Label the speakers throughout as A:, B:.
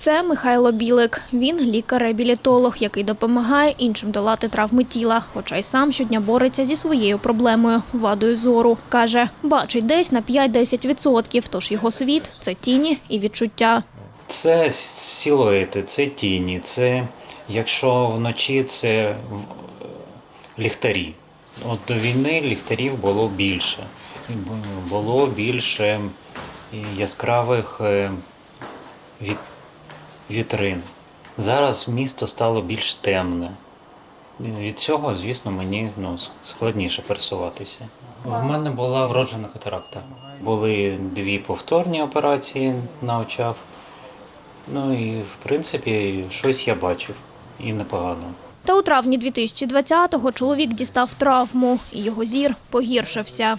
A: Це Михайло Білик. Він лікар-реабілітолог, який допомагає іншим долати травми тіла, хоча й сам щодня бореться зі своєю проблемою вадою зору. Каже, бачить десь на 5-10%, тож його світ це тіні і відчуття.
B: Це силуети, це тіні, це якщо вночі це в- ліхтарі. От до війни ліхтарів було більше. Було більше яскравих е, від, вітрин. Зараз місто стало більш темне. Від цього, звісно, мені ну, складніше пересуватися. В мене була вроджена катаракта. Були дві повторні операції на очах. Ну і в принципі щось я бачив і непогано.
A: Та у травні 2020-го чоловік дістав травму, і його зір погіршився.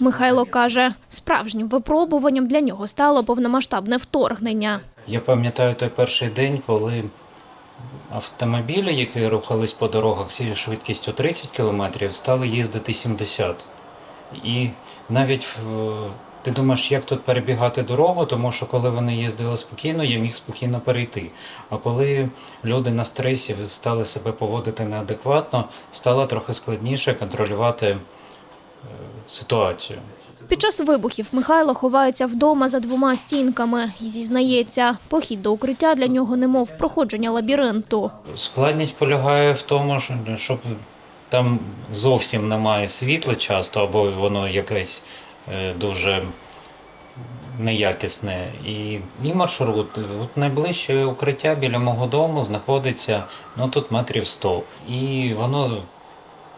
A: Михайло каже, справжнім випробуванням для нього стало повномасштабне вторгнення.
B: Я пам'ятаю той перший день, коли автомобілі, які рухались по дорогах зі швидкістю 30 км, стали їздити 70. І навіть е, ти думаєш, як тут перебігати дорогу, тому що коли вони їздили спокійно, я міг спокійно перейти. А коли люди на стресі стали себе поводити неадекватно, стало трохи складніше контролювати ситуацію.
A: Під час вибухів Михайло ховається вдома за двома стінками і зізнається, похід до укриття для нього немов проходження лабіринту.
B: Складність полягає в тому, що там зовсім немає світла часто, або воно якесь е, дуже неякісне. І, і маршрут. От найближче укриття біля мого дому знаходиться ну, тут метрів 100. І воно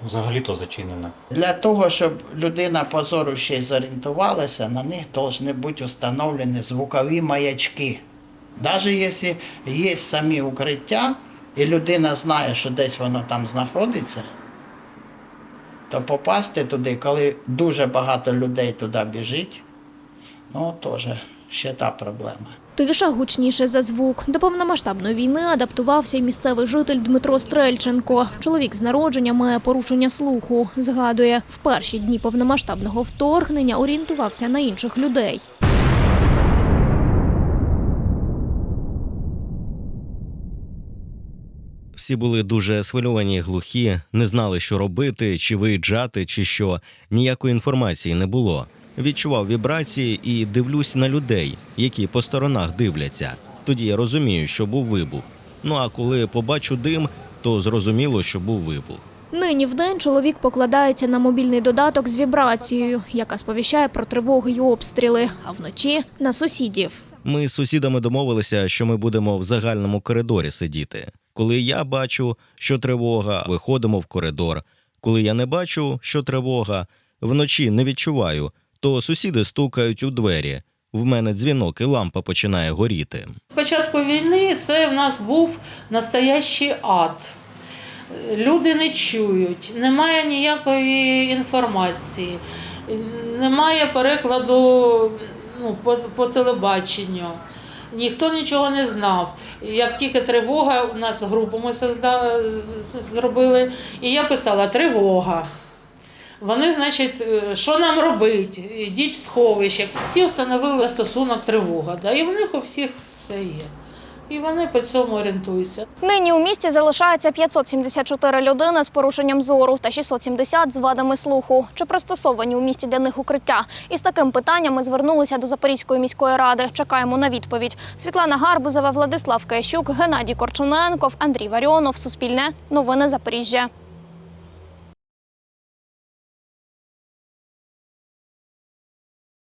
B: взагалі-то зачинене.
C: Для того, щоб людина по зору ще й зорієнтувалася, на них повинні бути встановлені звукові маячки. Навіть якщо є самі укриття, і людина знає, що десь воно там знаходиться, то попасти туди, коли дуже багато людей туди біжить, ну теж ще та проблема.
A: Тиша гучніше за звук. До повномасштабної війни адаптувався й місцевий житель Дмитро Стрельченко. Чоловік з народження має порушення слуху. Згадує, в перші дні повномасштабного вторгнення орієнтувався на інших людей.
D: Всі були дуже схвильовані, глухі, не знали, що робити, чи виїжджати, чи що. Ніякої інформації не було. Відчував вібрації і дивлюсь на людей, які по сторонах дивляться. Тоді я розумію, що був вибух. Ну а коли побачу дим, то зрозуміло, що був вибух.
A: Нині в день чоловік покладається на мобільний додаток з вібрацією, яка сповіщає про тривоги й обстріли, а вночі на сусідів.
D: Ми з сусідами домовилися, що ми будемо в загальному коридорі сидіти. Коли я бачу, що тривога, виходимо в коридор. Коли я не бачу, що тривога, вночі не відчуваю, то сусіди стукають у двері. В мене дзвінок і лампа починає горіти.
E: З початку війни це в нас був настоящий ад. Люди не чують, немає ніякої інформації, немає перекладу ну, по, по телебаченню. Ніхто нічого не знав. Як тільки тривога, у нас групу ми зробили, і я писала тривога. Вони, значить, е, що нам робити? Йдіть в сховище. Всі встановили застосунок тривога. Да? І в них у всіх все є. І вони по цьому орієнтуються.
A: Нині у місті залишається 574 людини з порушенням зору та 670 з вадами слуху. Чи пристосовані у місті для них укриття? Із таким питанням ми звернулися до Запорізької міської ради. Чекаємо на відповідь. Світлана Гарбузова, Владислав Киящук, Геннадій Корчуненков, Андрій Варіонов. Суспільне. Новини Запоріжжя.